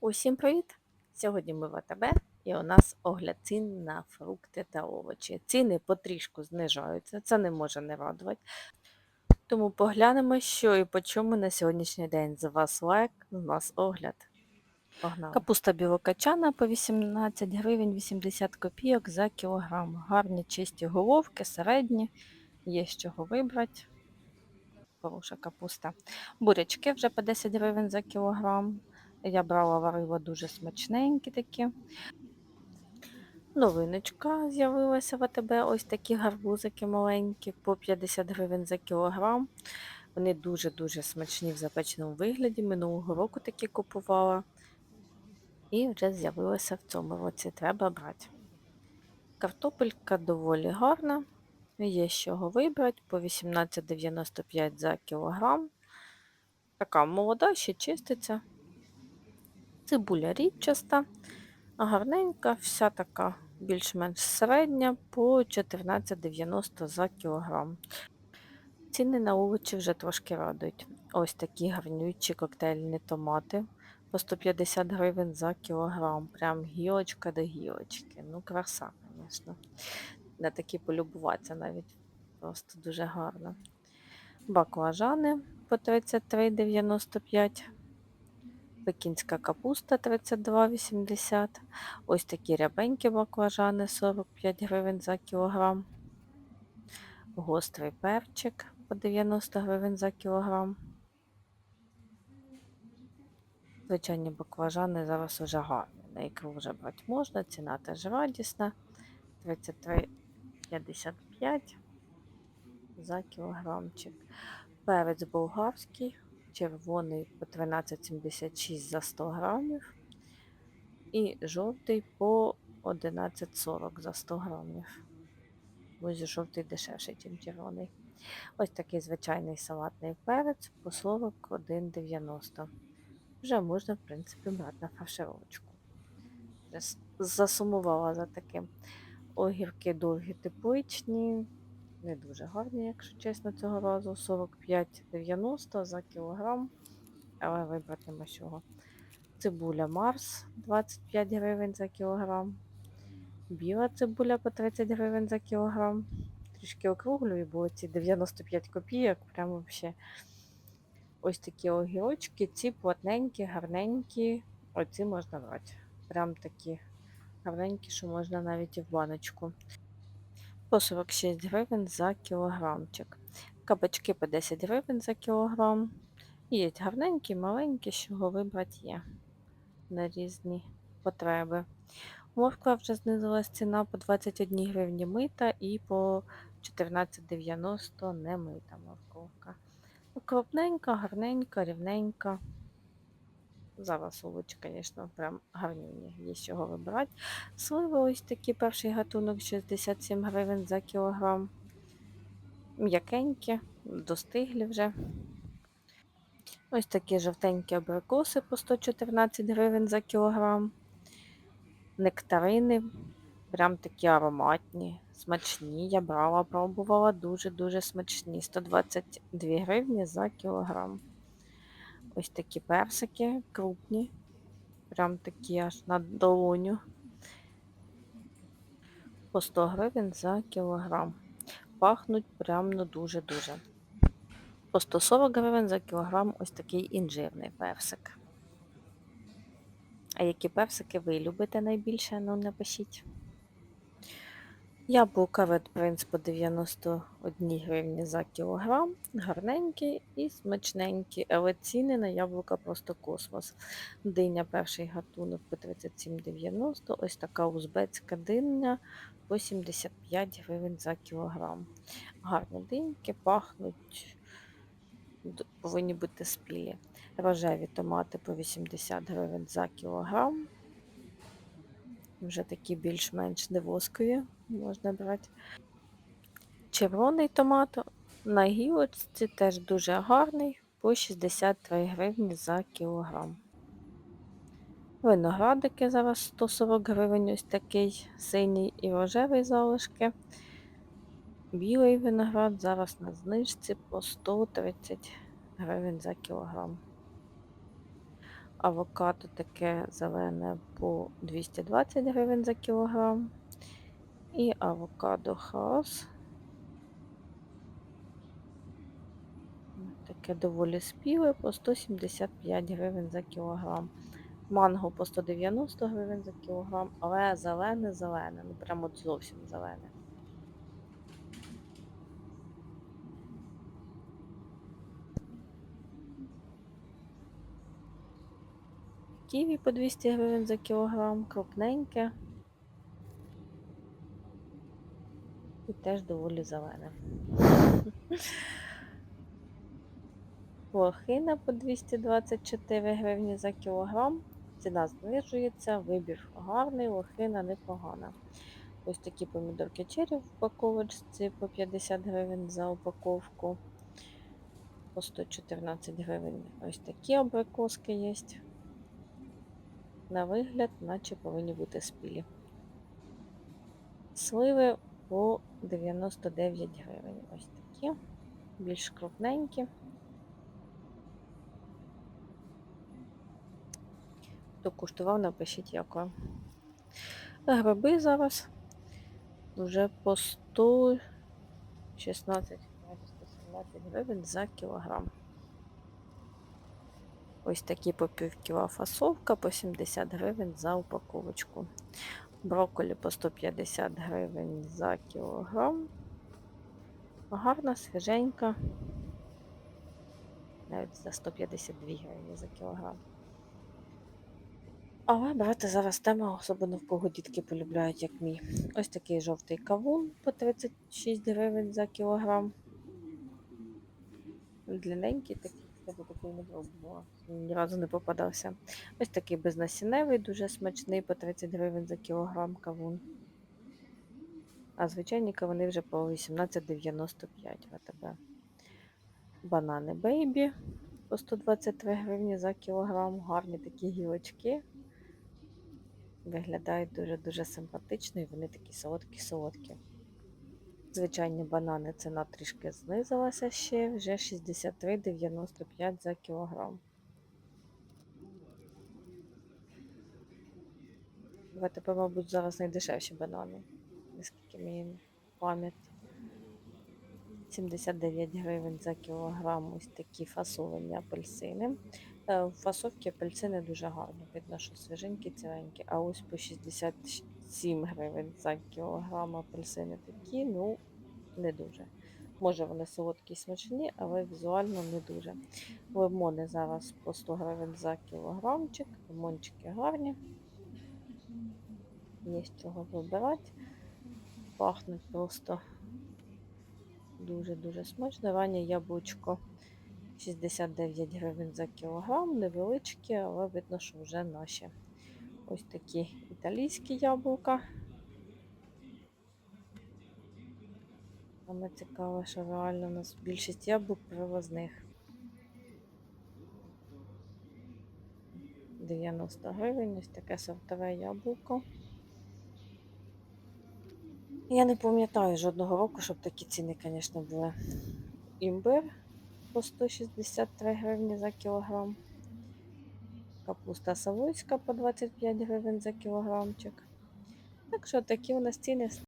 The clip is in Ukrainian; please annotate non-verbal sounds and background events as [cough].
Усім привіт! Сьогодні ми в АТБ і у нас огляд цін на фрукти та овочі. Ціни потрішку знижаються, це не може не радувати. Тому поглянемо, що і по чому на сьогоднішній день. За вас лайк, з нас огляд. Погнали. Капуста білокачана по 18 гривень 80 копійок за кілограм. Гарні чисті головки, середні, є з чого вибрати. Хороша капуста. Бурячки вже по 10 гривень за кілограм. Я брала варила дуже смачненькі такі. Новиночка з'явилася в АТБ. Ось такі гарбузики маленькі, по 50 гривень за кілограм. Вони дуже-дуже смачні в запеченому вигляді. Минулого року такі купувала. І вже з'явилася в цьому році. Треба брати. Картопелька доволі гарна. Є з чого вибрати по 18,95 за кілограм. Така молода, ще чиститься. Цибуля рідчаста, гарненька, вся така більш-менш середня по 14,90 за кілограм. Ціни на овочі вже трошки радують. Ось такі гарнючі коктейльні томати по 150 гривень за кілограм. Прям гілочка до гілочки. Ну, краса, звісно. На такі полюбуватися навіть просто дуже гарно. Баклажани по 33,95 Пекінська капуста 32,80. Ось такі рябенькі баклажани 45 гривень за кілограм. Гострий перчик по 90 гривень за кілограм. Звичайні баклажани зараз уже гарні. На ікру вже брати можна, ціна теж радісна. 33,55 за кілограмчик. Перець болгарський червоний по 13,76 за 100 грамів і жовтий по 11,40 за 100 грамів. Ось жовтий дешевший, ніж червоний. Ось такий звичайний салатний перець по 41,90. Вже можна, в принципі, брати на фаршировочку. Засумувала за таким. Огірки довгі тепличні, не дуже гарні, якщо чесно, цього разу. 45,90 за кілограм, але вибрати нема чого. Цибуля Марс 25 гривень за кілограм. Біла цибуля по 30 гривень за кілограм. Трішки округлюю, бо ці 95 копійок, прямо взагалі. Ось такі огірочки, ці плотненькі, гарненькі. Оці можна брати. Прям такі гарненькі, що можна навіть і в баночку по 46 гривень за кілограмчик. Кабачки по 10 гривень за кілограм. Є гарненькі, маленькі, що його вибрати є на різні потреби. Морква вже знизилась ціна по 21 гривні мита і по 14,90 не мита морковка. Крупненька, гарненька, рівненька. Зараз овочі, звісно, прям гарні, є з чого вибирати. Сливи ось такі перший гатунок 67 гривень за кілограм. М'якенькі, достиглі вже. Ось такі жовтенькі абрикоси по 114 гривень за кілограм. Нектарини, прям такі ароматні, смачні. Я брала, пробувала, дуже-дуже смачні. 122 гривні за кілограм. Ось такі персики крупні, прям такі аж на долоню. По 100 гривень за кілограм. Пахнуть прям ну дуже-дуже. По 140 гривень за кілограм ось такий інжирний персик. А які персики ви любите найбільше? Ну, напишіть. Яблука Red Prince по 91 гривні за кілограм, гарненькі і смачненькі, але ціни на яблука просто космос. Диня перший гатунок по 37,90, ось така узбецька диня по 75 гривень за кілограм. Гарні диньки, пахнуть, повинні бути спілі. Рожеві томати по 80 гривень за кілограм. Вже такі більш-менш невоскові можна брати. Червоний томат на гілочці теж дуже гарний, по 63 гривні за кілограм. Виноградики зараз 140 гривень, ось такий синій і рожевий залишки. Білий виноград зараз на знижці по 130 гривень за кілограм. Авокадо таке зелене по 220 гривень за кілограм. І авокадо хас. Таке доволі спіле по 175 гривень за кілограм. Манго по 190 гривень за кілограм, але зелене-зелене, ну прямо от зовсім зелене. Ківі по 200 гривень за кілограм, крупненьке. І теж доволі зелене. [laughs] Лохина по 224 гривні за кілограм. Ціна знижується, вибір гарний, лохина непогана. Ось такі помідорки чері в упаковочці по 50 гривень за упаковку. По 114 гривень. Ось такі абрикоски є. На вигляд, наче повинні бути спілі. Сливи по 99 гривень. Ось такі, більш крупненькі. Хто куштував, напишіть якою. Гриби зараз вже по 116 117 гривень за кілограм. Ось такі по пів кіла фасовка по 70 гривень за упаковочку. Брокколі по 150 гривень за кілограм. Гарна, свіженька. Навіть за 152 гривні за кілограм. Але брати зараз тема, особливо в кого дітки полюбляють, як мій. Ось такий жовтий кавун по 36 гривень за кілограм. Длинненький такий, кстати, такий не пробувала. Ні разу не попадався. Ось такий безнасінневий, дуже смачний, по 30 гривень за кілограм кавун. А звичайні кавуни вже по 18,95 ВТБ. Банани бейбі по 123 гривні за кілограм. Гарні такі гілочки. Виглядають дуже-дуже симпатично і вони такі солодкі-солодкі. Звичайні банани ціна трішки знизилася ще, вже 63,95 за кілограм. ВТП, мабуть, зараз найдешевші банани, наскільки мені пам'ять. 79 гривень за кілограм ось такі фасовані апельсини. Е, В фасовці апельсини дуже гарні, видно, що свіженькі, ціленькі, а ось по 67 гривень за кілограм апельсини такі, ну, не дуже. Може вони солодкі і смачні, але візуально не дуже. Лимони зараз по 100 гривень за кілограмчик, лимончики гарні. Є з чого вибирати. Пахнуть просто дуже-дуже смачно. Раннє яблучко 69 гривень за кілограм, невеличкі, але видно, що вже наші. Ось такі італійські яблука. Саме цікаве, що реально у нас більшість яблук привозних. 90 гривень, ось таке сортове яблуко. Я не пам'ятаю жодного року, щоб такі ціни, звісно, були. Імбир по 163 гривні за кілограм. Капуста савойська по 25 гривень за кілограмчик. Так що такі у нас ціни